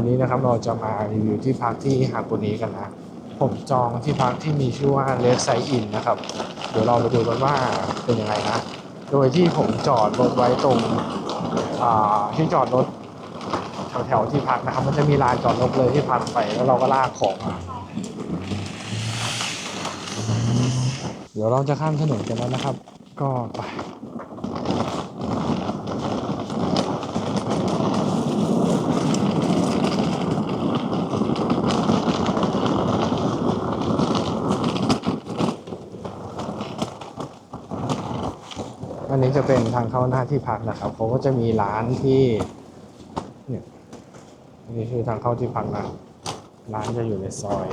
วันนี้นะครับเราจะมารีวิวที่พักที่ฮากุนี้กันนะผมจองที่พักที่มีชื่อว่าเลสไซอินนะครับ เดี๋ยวเราไปดูกันว่าเป็นยังไงนะ โดยที่ผมจอดรถไว้ตรงที่จอดรถแถวๆที่พักนะครับ มันจะมีลานจอดรถเลยที่พักไปแล้วเราก็ลากของมาเดี๋ยวเราจะข้ามถนนกันแล้วนะครับ ก็ไป อันนี้จะเป็นทางเข้าหน้าที่พักนะครับเขาก็จะมีร้านที่เนี่ยนี่คือทางเข้าที่พักนะร้านจะอยู่ในซอย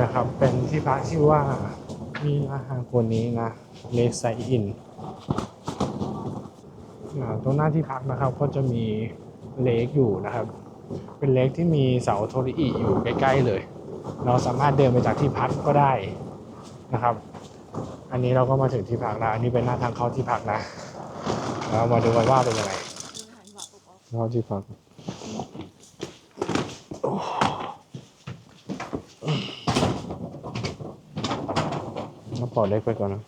นะครับเป็นที่พักชื่อว่า มีอาหารคนนี้นะเลสไซอินตรงหน้าที่พักนะครับก็จะมีเลคอยู่นะครับ เป็นเลคที่มีเสาโทริอิอยู่ใกล้ๆเลย เราสามารถเดินไปจากที่พักก็ได้นะครับ อันนี้เราก็มาถึงที่พักแล้วอันนี้เป็นหน้าทางเข้าที่พักนะเรามาดูกันว่าเป็นยังไงเข้าที่พัก ก็ปล่อยเล็กไปก่อนนะ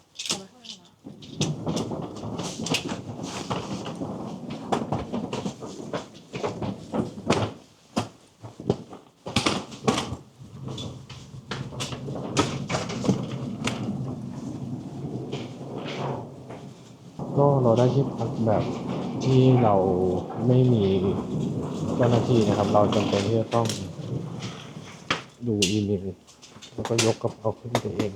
ก็เราได้ที่พักแบบที่เราไม่มีเจ้าหน้าที่นะครับ เราจำเป็นที่จะต้องดูอีเมลแล้วก็ยกกระเป๋าขึ้นไปเอง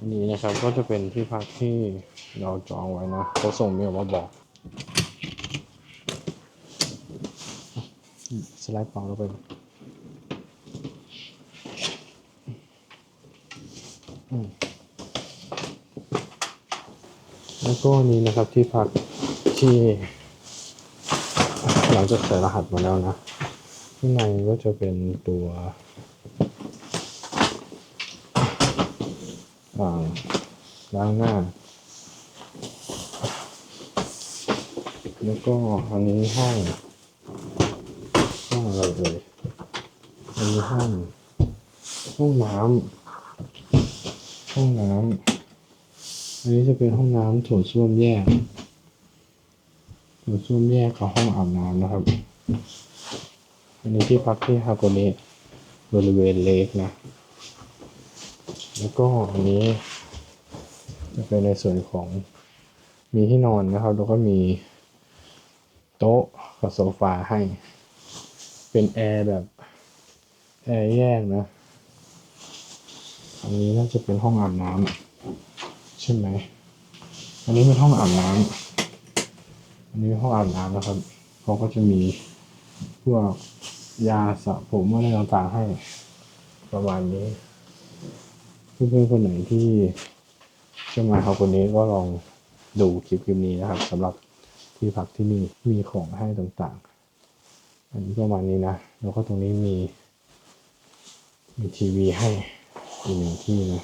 อันนี้นะครับก็จะเป็นที่พักที่เราจองไว้นะเขาส่งเมลมาบอก สไลด์เปล่าลงไปแล้วก็นี้นะครับที่พักที่หลังจากใส่รหัสมาแล้วนะข้างในก็จะเป็นตัว อ่างล้างหน้า แล้วก็อันนี้ห้องห้องอะไรเอ่ยอันนี้ห้องห้องน้ำห้องน้ำอันนี้จะเป็นห้องน้ำโถส้วมแยกโถส้วมแยกกับห้องอาบน้ำนะครับ อันนี้ที่พักที่ฮาโกเนะบริเวณเลกนะ แล้วก็อันนี้จะเป็นในส่วนของมีที่นอนนะครับ แล้วก็มีโต๊ะกับโซฟาให้ เป็นแอร์แบบแอร์แยกนะ อันนี้น่าจะเป็นห้องอาบน้ำใช่ไหม อันนี้เป็นห้องอาบน้ำอันนี้ห้องอาบน้ำนะครับเขาก็จะมีพวกยาสระผมอะไรต่างๆให้ประมาณนี้ เพื่อนๆคนไหนที่จะมาเขาคนนี้ก็ลองดูคลิปคลิปนี้นะครับสำหรับที่พักที่นี่มีของให้ต่างๆ อันนี้ประมาณนี้นะ แล้วก็ตรงนี้มีมีทีวีให้อีกหนึ่งที่นะ